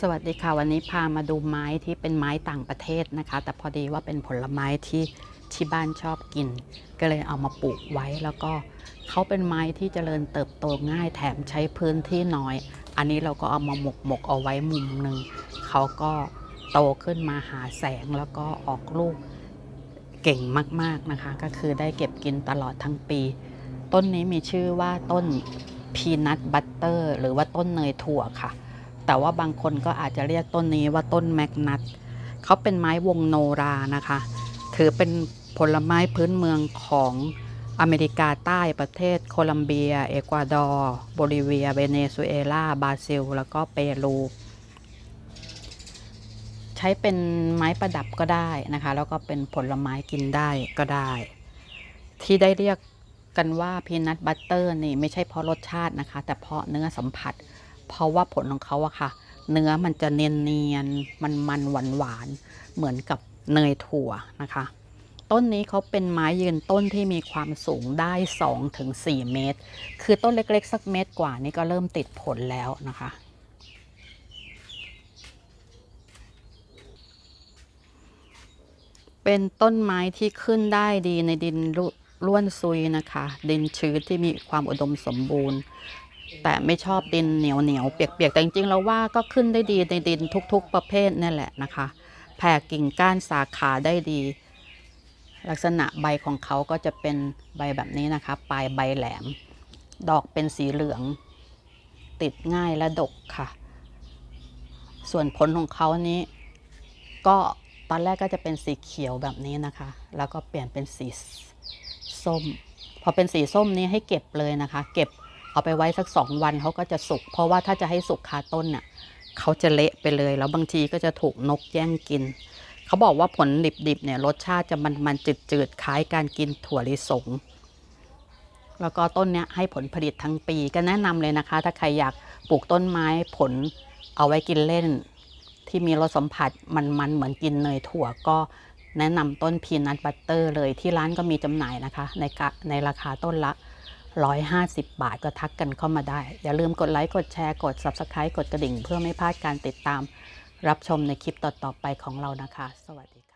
สวัสดีค่ะ วันนี้พามาดูไม้ที่เป็นไม้ต่างประเทศนะคะ แต่พอดีว่าเป็นผลไม้ที่ที่บ้านชอบกิน ก็เลยเอามาปลูกไว้แล้วก็เขาเป็นไม้ที่เจริญเติบโตง่ายแถมใช้พื้นที่น้อย อันนี้เราก็เอามาหมกหมกเอาไว้มุมหนึ่งเขาก็โตขึ้นมาหาแสงแล้วก็ออกลูกเก่งมากๆนะคะ ก็คือได้เก็บกินตลอดทั้งปี ต้นนี้มีชื่อว่าต้นพีนัทบัตเตอร์หรือว่าต้นเนยถั่วค่ะ แต่ว่าบางคนก็อาจจะเรียกต้นนี้ว่าต้นแมกนัตเขาเป็นไม้วงโนรานะคะ ถือเป็นผลไม้พื้นเมืองของอเมริกาใต้ประเทศโคลัมเบีย เอกวาดอร์โบลิเวีย เวเนซุเอลา บราซิล แล้วก็เปรู ใช้เป็นไม้ประดับก็ได้นะคะ แล้วก็เป็นผลไม้กินได้ก็ได้ ที่ได้เรียกกันว่าพีนัทบัตเตอร์นี่ไม่ใช่เพราะรสชาตินะคะ แต่เพราะเนื้อสัมผัส เพราะว่าผลของเขาอะค่ะ เนื้อมันจะเนียนเนียนมันมันหวานหวานๆเหมือนกับเนยถั่วนะคะ ต้นนี้เขาเป็นไม้ยืนต้นที่มีความสูงได้2ถึง4เมตร คือต้นเล็กๆ สักเมตรกว่านี่ก็เริ่มติดผลแล้วนะคะเป็นต้นไม้ที่ขึ้นได้ดีในดินร่ร่วนซุยนะคะ ดินชื้นที่มีความอุดมสมบูรณ์ แต่ไม่ชอบดินเหนียวเหนียวเปียกๆ แต่จริงๆแล้วว่าก็ขึ้นได้ดีในดินทุกๆ ประเภทนี่แหละนะคะ แผ่กิ่งก้านสาขาได้ดี ลักษณะใบของเขาก็จะเป็นใบแบบนี้นะคะ ปลายใบแหลม ดอกเป็นสีเหลือง ติดง่ายและดกค่ะ ส่วนผลของเขานี้ ก็ตอนแรกก็จะเป็นสีเขียวแบบนี้นะคะ แล้วก็เปลี่ยนเป็นสีส้ม พอเป็นสีส้มนี้ให้เก็บเลยนะคะ เก็บ เอาไปไว้สักสองวันเขาก็จะสุก เพราะว่าถ้าจะให้สุกคาต้นเนี่ยเขาจะเละไปเลย แล้วบางทีก็จะถูกนกแย่งกิน เขาบอกว่าผลดิบๆเนี่ยรสชาติจะมันๆจืดๆคล้ายการกินถั่วลิสง แล้วก็ต้นเนี้ยให้ผลผลิตทั้งปีก็แนะนำเลยนะคะ ถ้าใครอยากปลูกต้นไม้ผลเอาไว้กินเล่น ที่มีรสสัมผัสมันๆเหมือนกินเนยถั่วก็แนะนำต้นพีนัทบัตเตอร์เลยที่ร้านก็มีจำหน่ายนะคะ ในกะในราคาต้นละ 150 บาทก็ทักกันเข้ามาได้ อย่าลืมกดไลค์ กดแชร์ กด Subscribe กดกระดิ่ง เพื่อไม่พลาดการติดตาม รับชมในคลิปต่อๆไปของเรานะคะ สวัสดีค่ะ